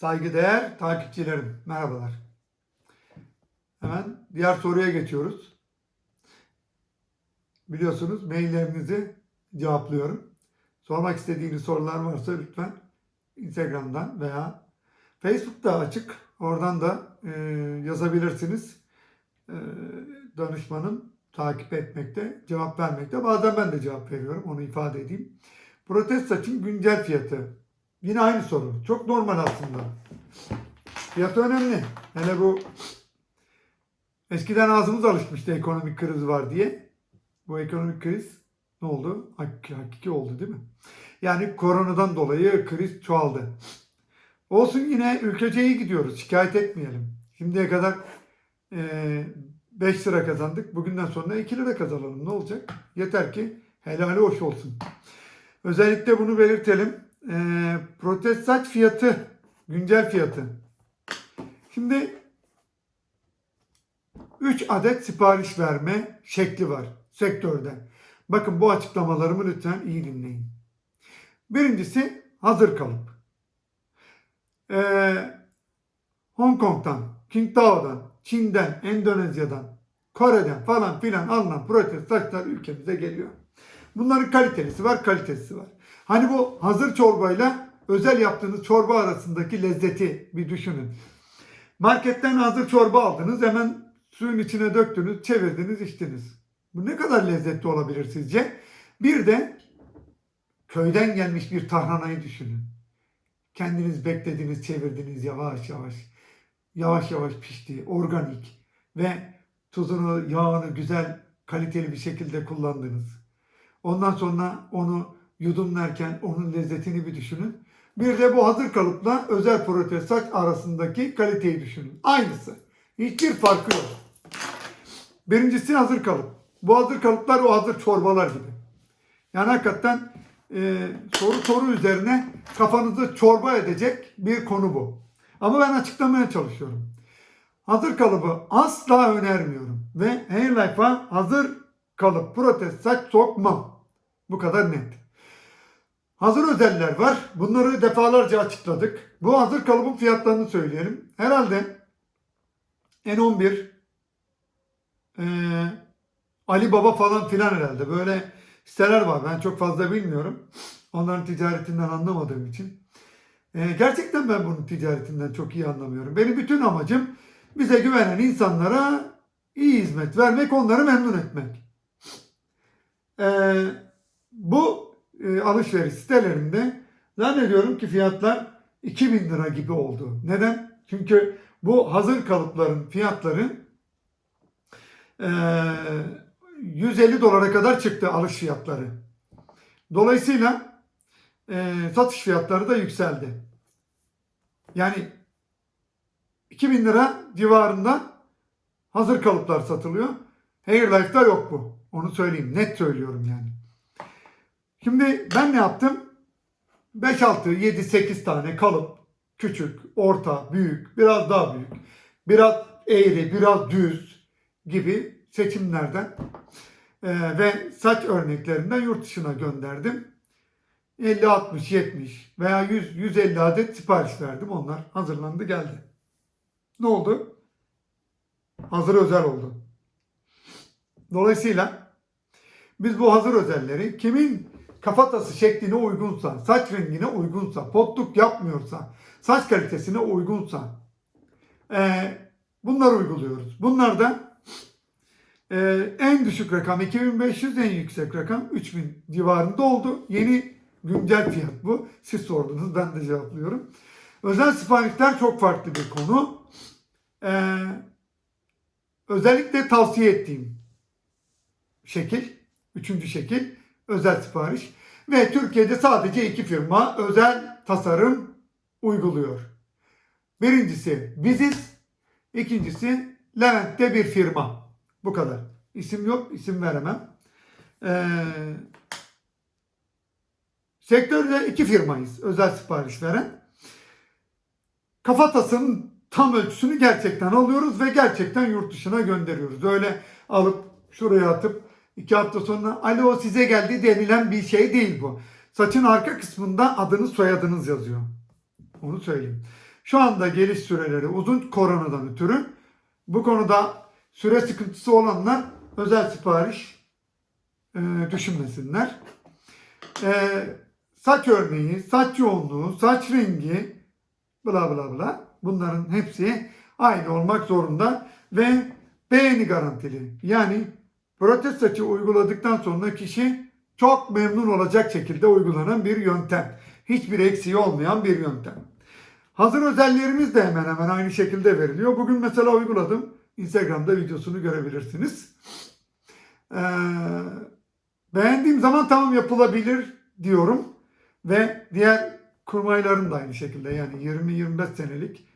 Saygıdeğer takipçilerim, merhabalar. Hemen diğer soruya geçiyoruz. Biliyorsunuz maillerinizi cevaplıyorum. Sormak istediğiniz sorular varsa lütfen Instagram'dan veya Facebook'ta açık. Oradan da e, yazabilirsiniz. E, danışmanım takip etmekte, cevap vermekte. Bazen ben de cevap veriyorum, onu ifade edeyim. Protest saçın güncel fiyatı. Yine aynı soru. Çok normal aslında. Fiyatı önemli. Hele bu eskiden ağzımız alışmıştı ekonomik kriz var diye. Bu ekonomik kriz ne oldu? Hak- Hakiki oldu değil mi? Yani koronadan dolayı kriz çoğaldı. Olsun yine ülkece iyi gidiyoruz. Şikayet etmeyelim. Şimdiye kadar 5 lira kazandık. Bugünden sonra 2 lira kazanalım. Ne olacak? Yeter ki helali hoş olsun. Özellikle bunu belirtelim. Ee, protest saç fiyatı, güncel fiyatı. Şimdi 3 adet sipariş verme şekli var sektörde. Bakın bu açıklamalarımı lütfen iyi dinleyin. Birincisi hazır kalıp. Ee, Hong Kong'dan, Qingdao'dan, Çin'den, Endonezya'dan, Kore'den falan filan alınan protest saçlar ülkemize geliyor. Bunların kalitelisi var, kalitesi var. Hani bu hazır çorbayla özel yaptığınız çorba arasındaki lezzeti bir düşünün. Marketten hazır çorba aldınız, hemen suyun içine döktünüz, çevirdiniz, içtiniz. Bu ne kadar lezzetli olabilir sizce? Bir de köyden gelmiş bir tarhanayı düşünün. Kendiniz beklediniz, çevirdiniz yavaş yavaş. Yavaş yavaş pişti, organik ve tuzunu, yağını güzel, kaliteli bir şekilde kullandınız. Ondan sonra onu yudumlarken onun lezzetini bir düşünün. Bir de bu hazır kalıpla özel protest saç arasındaki kaliteyi düşünün. Aynısı. Hiçbir farkı yok. Birincisi hazır kalıp. Bu hazır kalıplar o hazır çorbalar gibi. Yani hakikaten e, soru soru üzerine kafanızı çorba edecek bir konu bu. Ama ben açıklamaya çalışıyorum. Hazır kalıbı asla önermiyorum. Ve Hairlife'a hazır kalıp protest saç sokmam. Bu kadar net. Hazır özeller var. Bunları defalarca açıkladık. Bu hazır kalıbın fiyatlarını söyleyelim. Herhalde N11 eee, Ali Baba falan filan herhalde. Böyle siteler var. Ben çok fazla bilmiyorum. Onların ticaretinden anlamadığım için. Eee, gerçekten ben bunun ticaretinden çok iyi anlamıyorum. Benim bütün amacım bize güvenen insanlara iyi hizmet vermek, onları memnun etmek. Eee, bu e, alışveriş sitelerinde zannediyorum ki fiyatlar 2000 lira gibi oldu. Neden? Çünkü bu hazır kalıpların fiyatları e, 150 dolara kadar çıktı alış fiyatları. Dolayısıyla e, satış fiyatları da yükseldi. Yani 2000 lira civarında hazır kalıplar satılıyor. Hairlife'da yok bu. Onu söyleyeyim. Net söylüyorum yani. Şimdi ben ne yaptım? 5, 6, 7, 8 tane kalıp. Küçük, orta, büyük, biraz daha büyük. Biraz eğri, biraz düz gibi seçimlerden e, ve saç örneklerinden yurt dışına gönderdim. 50, 60, 70 veya 100, 150 adet sipariş verdim. Onlar hazırlandı geldi. Ne oldu? Hazır özel oldu. Dolayısıyla biz bu hazır özelleri kimin kafatası şekline uygunsa, saç rengine uygunsa, potluk yapmıyorsa, saç kalitesine uygunsa eee bunları uyguluyoruz. Bunlar da eee, en düşük rakam 2500, en yüksek rakam 3000 civarında oldu. Yeni güncel fiyat bu. Siz sordunuz, ben de cevaplıyorum. Özel siparişler çok farklı bir konu. Eee, özellikle tavsiye ettiğim şekil, üçüncü şekil özel sipariş. Ve Türkiye'de sadece iki firma özel tasarım uyguluyor. Birincisi biziz, ikincisi Levent'te bir firma. Bu kadar. İsim yok, isim veremem. Ee, sektörde iki firmayız özel sipariş veren. Kafatasının tam ölçüsünü gerçekten alıyoruz ve gerçekten yurt dışına gönderiyoruz. Öyle alıp şuraya atıp iki hafta sonra alo size geldi denilen bir şey değil bu. Saçın arka kısmında adınız soyadınız yazıyor. Onu söyleyeyim. Şu anda geliş süreleri uzun koronadan ötürü. Bu konuda süre sıkıntısı olanlar özel sipariş e, düşünmesinler. E, saç örneği, saç yoğunluğu, saç rengi, bla bla bla bunların hepsi aynı olmak zorunda ve beğeni garantili. Yani protez uyguladıktan sonra kişi çok memnun olacak şekilde uygulanan bir yöntem. Hiçbir eksiği olmayan bir yöntem. Hazır özellerimiz de hemen hemen aynı şekilde veriliyor. Bugün mesela uyguladım. Instagram'da videosunu görebilirsiniz. Ee, beğendiğim zaman tamam yapılabilir diyorum. Ve diğer kurmaylarım da aynı şekilde yani 20-25 senelik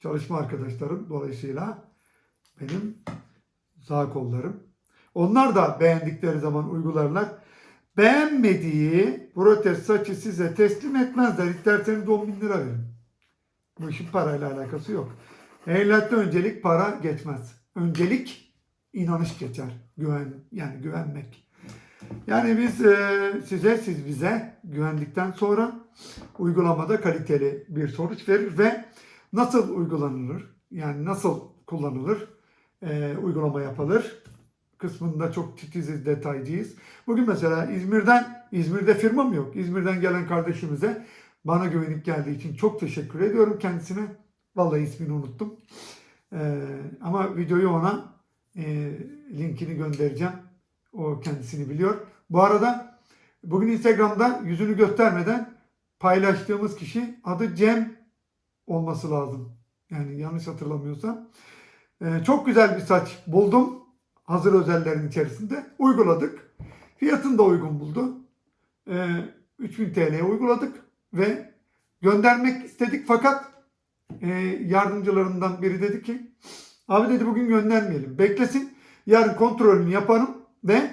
çalışma arkadaşlarım dolayısıyla benim sağ kollarım. Onlar da beğendikleri zaman uygularlar. Beğenmediği protez saçı size teslim etmezler. İsterseniz 10 bin lira verin. Bu işin parayla alakası yok. Ehliyatta öncelik para geçmez. Öncelik inanış geçer. Güven yani güvenmek. Yani biz e, size siz bize güvendikten sonra uygulamada kaliteli bir sonuç verir ve nasıl uygulanılır yani nasıl kullanılır e, uygulama yapılır kısmında çok titiziz detaycıyız. Bugün mesela İzmir'den İzmir'de firmam yok. İzmir'den gelen kardeşimize bana güvenip geldiği için çok teşekkür ediyorum kendisine. Vallahi ismini unuttum. E, ama videoyu ona e, linkini göndereceğim. O kendisini biliyor. Bu arada bugün Instagram'da yüzünü göstermeden paylaştığımız kişi adı Cem olması lazım. Yani yanlış hatırlamıyorsam. Ee, çok güzel bir saç buldum. Hazır özellerin içerisinde. Uyguladık. Fiyatını da uygun buldu. Ee, 3000 TL'ye uyguladık ve göndermek istedik fakat e, yardımcılarından biri dedi ki abi dedi bugün göndermeyelim. Beklesin. Yarın kontrolünü yaparım ve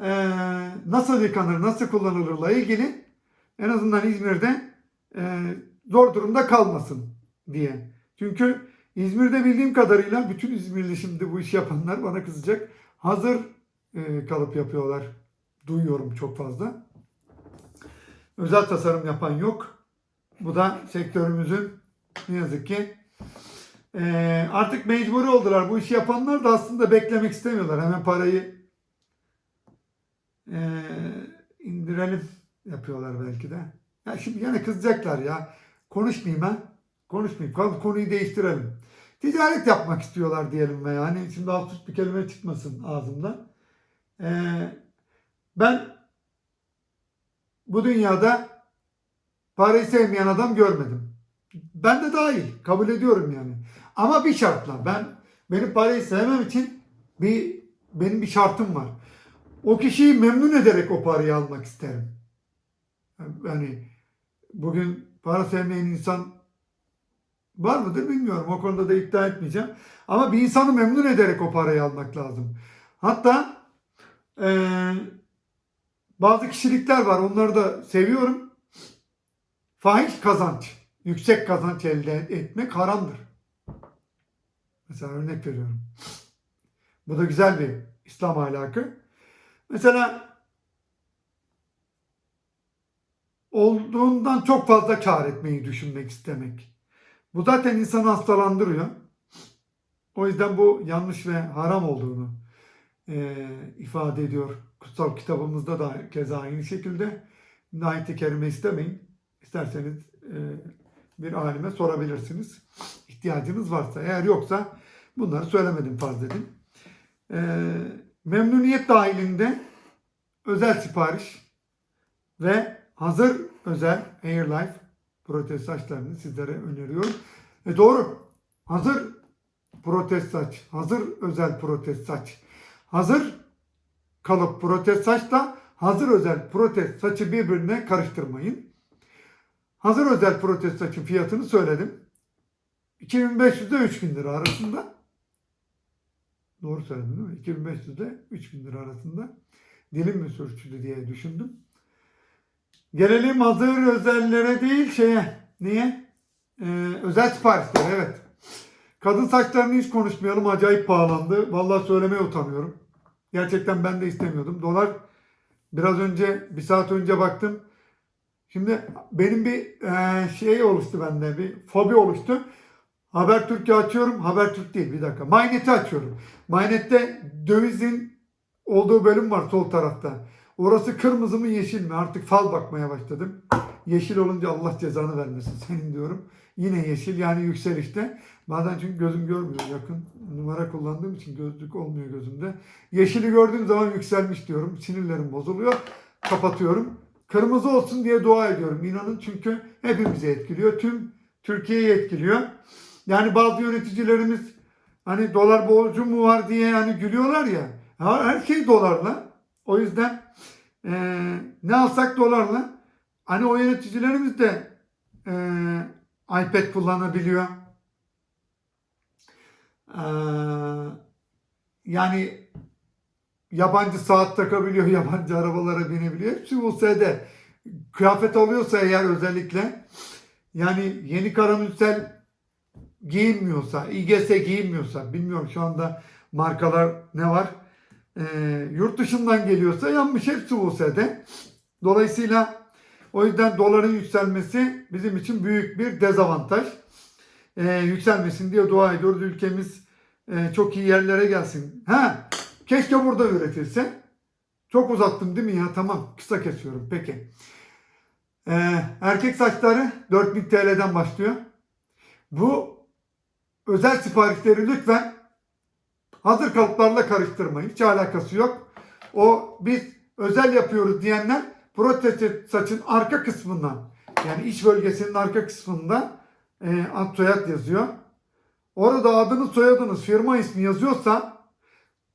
e, nasıl yıkanır, nasıl kullanılırla ilgili en azından İzmir'de e, zor durumda kalmasın diye. Çünkü İzmir'de bildiğim kadarıyla bütün İzmirli şimdi bu işi yapanlar bana kızacak. Hazır e, kalıp yapıyorlar. Duyuyorum çok fazla. Özel tasarım yapan yok. Bu da sektörümüzün ne yazık ki e, artık mecburi oldular. Bu işi yapanlar da aslında beklemek istemiyorlar. Hemen parayı e, indirelim yapıyorlar belki de. Ya şimdi yine kızacaklar ya. Konuşmayayım ben. Konuşmayayım. Kon- Konuyu değiştirelim. Ticaret yapmak istiyorlar diyelim ve yani şimdi alt üst bir kelime çıkmasın ağzımdan. Ee, ben bu dünyada parayı sevmeyen adam görmedim. Ben de dahil. Kabul ediyorum yani. Ama bir şartla. Ben benim parayı sevmem için bir benim bir şartım var. O kişiyi memnun ederek o parayı almak isterim. Yani bugün para sevmeyen insan var mıdır bilmiyorum. O konuda da iddia etmeyeceğim. Ama bir insanı memnun ederek o parayı almak lazım. Hatta eee, bazı kişilikler var. Onları da seviyorum. Fahiş kazanç, yüksek kazanç elde etmek haramdır. Mesela örnek veriyorum. Bu da güzel bir İslam ahlakı. Mesela olduğundan çok fazla kar etmeyi düşünmek istemek. Bu zaten insanı hastalandırıyor. O yüzden bu yanlış ve haram olduğunu e, ifade ediyor. Kutsal kitabımızda da keza aynı şekilde. Ayet-i Kerime istemeyin. İsterseniz e, bir alime sorabilirsiniz. İhtiyacınız varsa. Eğer yoksa bunları söylemedim farz edin. E, memnuniyet dahilinde özel sipariş ve hazır özel Airlife protez saçlarını sizlere öneriyorum. E doğru. Hazır protez saç, hazır özel protez saç, hazır kalıp protez saçla hazır özel protez saçı birbirine karıştırmayın. Hazır özel protez saçın fiyatını söyledim. 2500 ile 3000 lira arasında. Doğru söyledim değil mi? 2500 ile 3000 lira arasında. Dilim mi sürçtü diye düşündüm. Gelelim hazır özellere değil şeye. Niye? Ee, özel siparişlere evet. Kadın saçlarını hiç konuşmayalım. Acayip pahalandı. Vallahi söylemeye utanıyorum. Gerçekten ben de istemiyordum. Dolar biraz önce bir saat önce baktım. Şimdi benim bir e, şey oluştu bende, bir fobi oluştu. Habertürk'ü açıyorum. Habertürk değil bir dakika. Mynet'i açıyorum. Mynet'te dövizin olduğu bölüm var sol tarafta. Orası kırmızı mı yeşil mi? Artık fal bakmaya başladım. Yeşil olunca Allah cezanı vermesin senin diyorum. Yine yeşil yani yükselişte. Bazen çünkü gözüm görmüyor yakın. Numara kullandığım için gözlük olmuyor gözümde. Yeşili gördüğüm zaman yükselmiş diyorum. Sinirlerim bozuluyor. Kapatıyorum. Kırmızı olsun diye dua ediyorum. İnanın çünkü hepimizi etkiliyor. Tüm Türkiye'yi etkiliyor. Yani bazı yöneticilerimiz hani dolar borcu mu var diye yani gülüyorlar ya. Her şey dolarla. O yüzden eee, ne alsak dolarla. Hani o yöneticilerimiz de eee, iPad kullanabiliyor. Eee, yani yabancı saat takabiliyor, yabancı arabalara binebiliyor. Hepsi USD. Kıyafet alıyorsa eğer özellikle yani yeni karamürsel giyinmiyorsa, İGS giyinmiyorsa, bilmiyorum şu anda markalar ne var, Ee, yurt dışından geliyorsa yanmış hepsi USD. Dolayısıyla o yüzden doların yükselmesi bizim için büyük bir dezavantaj. Ee, yükselmesin diye dua ediyoruz. Ülkemiz e, çok iyi yerlere gelsin. Ha, keşke burada üretilse. Çok uzattım değil mi ya? Tamam kısa kesiyorum. Peki. Ee, erkek saçları 4000 TL'den başlıyor. Bu özel siparişleri lütfen hazır kalıplarla karıştırmayın. Hiç alakası yok. O biz özel yapıyoruz diyenler protez saçın arka kısmından yani iç bölgesinin arka kısmında e, ad soyad yazıyor. Orada adınız soyadınız firma ismi yazıyorsa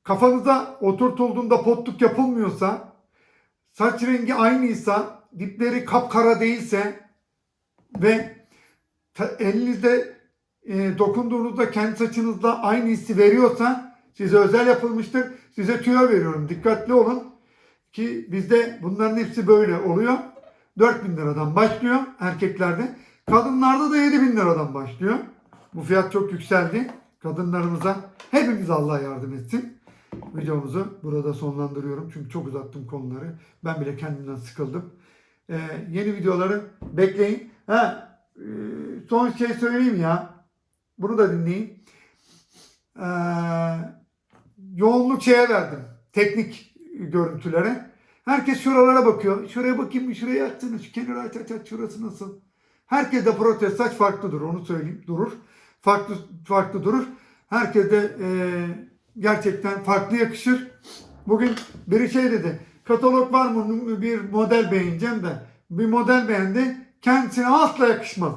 kafanıza oturtulduğunda potluk yapılmıyorsa saç rengi aynıysa dipleri kapkara değilse ve elinizde e, dokunduğunuzda kendi saçınızla aynı hissi veriyorsa size özel yapılmıştır. Size tüyo veriyorum. Dikkatli olun ki bizde bunların hepsi böyle oluyor. 4000 liradan başlıyor erkeklerde. Kadınlarda da 7000 liradan başlıyor. Bu fiyat çok yükseldi. Kadınlarımıza hepimiz Allah yardım etsin. Videomuzu burada sonlandırıyorum. Çünkü çok uzattım konuları. Ben bile kendimden sıkıldım. Ee, yeni videoları bekleyin. Ha, e, son şey söyleyeyim ya. Bunu da dinleyin. Ee, yoğunluk şeye verdim. Teknik görüntülere. Herkes şuralara bakıyor. Şuraya bakayım? Şuraya açsana. Şu kenara aç aç aç. Şurası nasıl? Herkes de protez saç farklı durur. Onu söyleyeyim. Durur. Farklı farklı durur. Herkes de e, gerçekten farklı yakışır. Bugün biri şey dedi. Katalog var mı? Bir model beğeneceğim de. Bir model beğendi. Kendisine asla yakışmaz.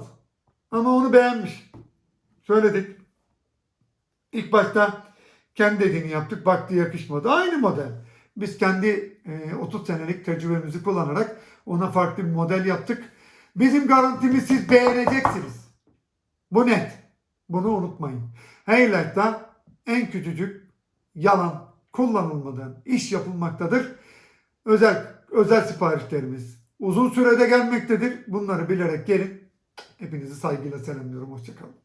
Ama onu beğenmiş. Söyledik. İlk başta kendi dediğini yaptık. Baktı yakışmadı. Aynı model. Biz kendi e, 30 senelik tecrübemizi kullanarak ona farklı bir model yaptık. Bizim garantimiz siz beğeneceksiniz. Bu net. Bunu unutmayın. Highlight'ta en küçücük yalan kullanılmadan iş yapılmaktadır. Özel özel siparişlerimiz uzun sürede gelmektedir. Bunları bilerek gelin. Hepinizi saygıyla selamlıyorum. Hoşçakalın.